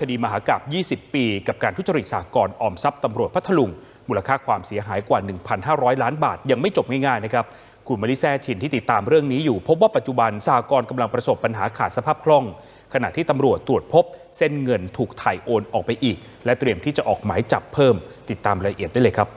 คดีมหากาบ20 ปี กับการทุจริตสากลออมทรัพย์ตำรวจพัทลุง มูลค่าความเสียหายกว่า 1,500 ล้านบาท ยังไม่จบง่ายๆนะครับคุณมาริแซชินที่ติดตามเรื่องนี้อยู่ พบว่าปัจจุบันสากลกำลังประสบปัญหาขาดสภาพคล่อง ขณะที่ตำรวจตรวจพบ เส้นเงินถูกถ่ายโอนออกไปอีก และเตรียมที่จะออกหมายจับเพิ่ม ติดตามรายละเอียดได้เลยครับ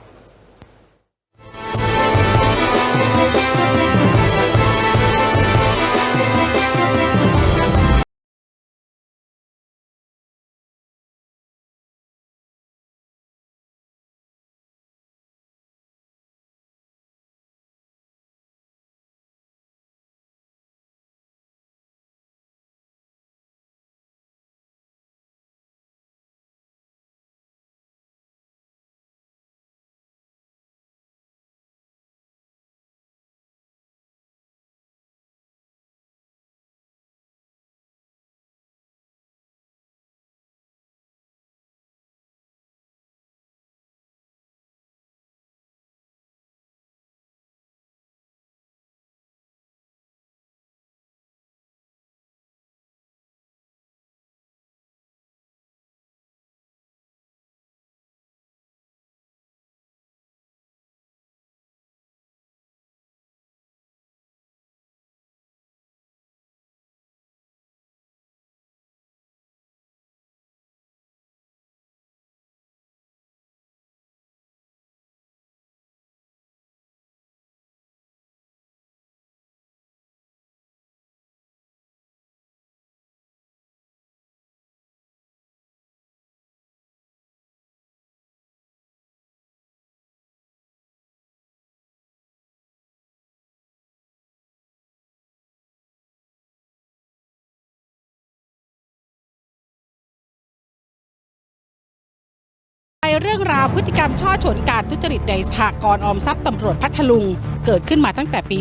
ในเรื่องราวพฤติกรรมช่อฉนการทุจริตในสหกรณ์ออมทรัพย์ตำรวจพัทลุง เกิดขึ้นมาตั้งแต่ปี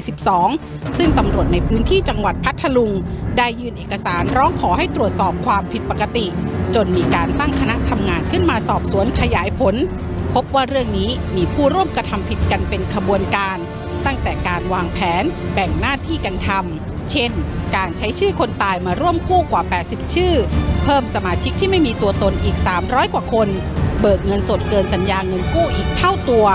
2542 ซึ่งตำรวจในพื้นที่จังหวัดพัทลุง ได้ยื่นเอกสารร้องขอให้ตรวจสอบความผิดปกติ จนมีการตั้งคณะทำงานขึ้นมาสอบสวนขยายผล พบว่าเรื่องนี้มีผู้ร่วมกระทำผิดกันเป็นขบวนการ ตั้งแต่การวางแผนแบ่งหน้าที่กันทำ เช่น การใช้ชื่อคนตายมาร่วมกู้กว่า 80 ชื่อ เพิ่มสมาชิกที่ไม่มีตัวตนอีก 300 กว่าคน เบิกเงินสดเกินสัญญาเงินกู้อีกเท่าตัว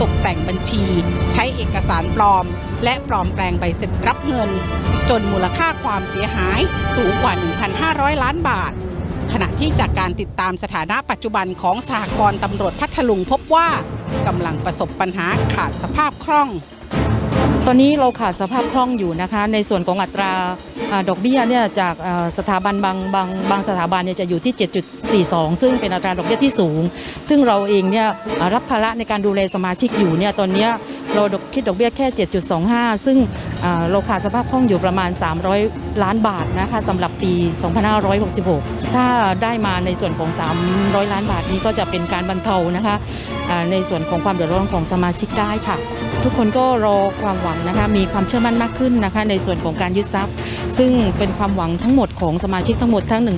ตกแต่งบัญชี ใช้เอกสารปลอม และปลอมแปลงใบเสร็จรับเงิน จนมูลค่าความเสียหายสูงกว่า 1,500 ล้านบาทขณะที่จากการติดตามสถานะปัจจุบันของสหกรณ์ตำรวจพัทลุงพบว่ากำลังประสบปัญหาขาดสภาพคล่อง ตอนนี้เราขาดสภาพคล่องอยู่นะคะ ในส่วนของอัตราอดอกเบี้ยเนี่ยจากสถาบันบางบางบางสถาบันเนี่ยจะอยู่ที่ 7.42 ซึ่งเป็นอัตราดอกเบี้ยที่สูง ซึ่งเราเองเนี่ยรับภาระในการดูแลสมาชิกอยู่เนี่ยตอนนี้ เราคิดดอกเบี้ยแค่ 7.25 ซึ่งเราขาดสภาพคล่องอยู่ประมาณ 300 ล้านบาทนะคะสำหรับปี 2566 ถ้าได้มาในส่วนของ 300 ล้านบาทนี้ก็จะเป็นการบรรเทานะคะในส่วนของความเดือดร้อนของสมาชิกได้ค่ะ ทุกคนก็รอความหวังนะคะมีความเชื่อมั่นมากขึ้นนะคะในส่วนของการยึดทรัพย์ ซึ่งเป็นความหวังทั้งหมดของสมาชิกทั้งหมดทั้ง 1,800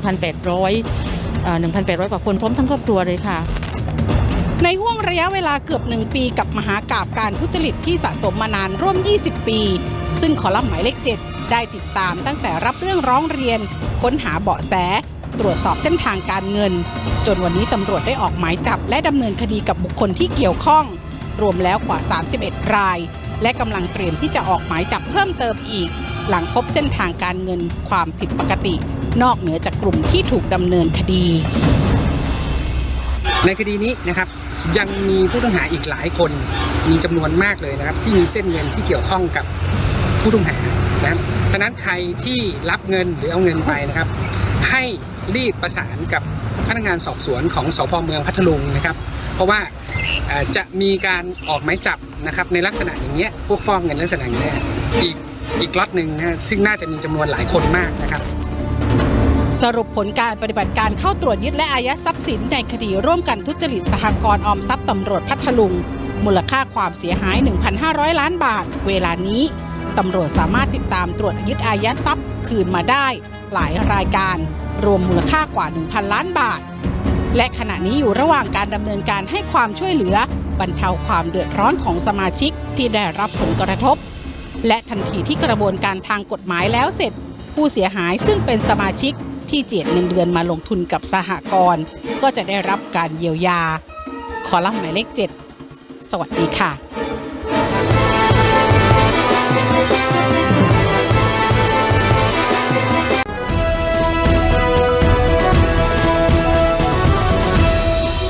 1,800 กว่าคนพร้อมทั้งครอบครัวเลยค่ะ ในห่วงระยะเวลาเกือบหนึ่งปีกับมหากาบการทุจริตที่สะสมมานานร่วม 20 ปี ซึ่งคอลัมน์หมายเลข 7 ได้ติดตามตั้งแต่รับเรื่องร้องเรียน ค้นหาเบาะแส ตรวจสอบเส้นทางการเงิน จนวันนี้ตำรวจได้ออกหมายจับ และดำเนินคดีกับบุคคลที่เกี่ยวข้อง รวมแล้วกว่า 31 ราย และกำลังเตรียมที่จะออกหมายจับเพิ่มเติมอีก หลังพบเส้นทางการเงินความผิดปกติ นอกเหนือจากกลุ่มที่ถูกดำเนินคดี ในคดีนี้นะครับยังมีผู้ต้องหาอีกหลายคนมีจำนวนมากเลยนะครับ ที่มีเส้นเงินที่เกี่ยวข้องกับผู้ต้องหานะครับฉะนั้นใครที่รับเงินหรือเอาเงินไปนะครับ ให้รีบประสานกับพนักงานสอบสวนของสพเมืองพัทลุงนะครับ เพราะว่าจะมีการออกหมายจับนะครับในลักษณะอย่างเงี้ยพวกฟ้องเงินลักษณะอย่างเงี้ยอีกอีกล็อตหนึ่งนะฮะซึ่งน่าจะมีจำนวนหลายคนมากนะครับ สรุปผลการปฏิบัติการเข้าตรวจยึดและอายัดทรัพย์สินในคดีร่วมกันทุจริตสหกรณ์ออมทรัพย์ตำรวจพัทลุง มูลค่าความเสียหาย 1,500 ล้านบาท เวลานี้ตำรวจสามารถติดตามตรวจยึดอายัดทรัพย์คืนมาได้หลายรายการ รวมมูลค่ากว่า 1,000 ล้านบาท และขณะนี้อยู่ระหว่างการดำเนินการให้ความช่วยเหลือบรรเทาความเดือดร้อนของสมาชิกที่ได้รับผลกระทบ และทันทีที่กระบวนการทางกฎหมายแล้วเสร็จ ผู้เสียหายซึ่งเป็นสมาชิก ที่เจียดเงินเดือนมาลงทุนกับสหกรณ์ก็จะได้รับการเยียวยา คอลัมน์หมายเลข 7 สวัสดีค่ะ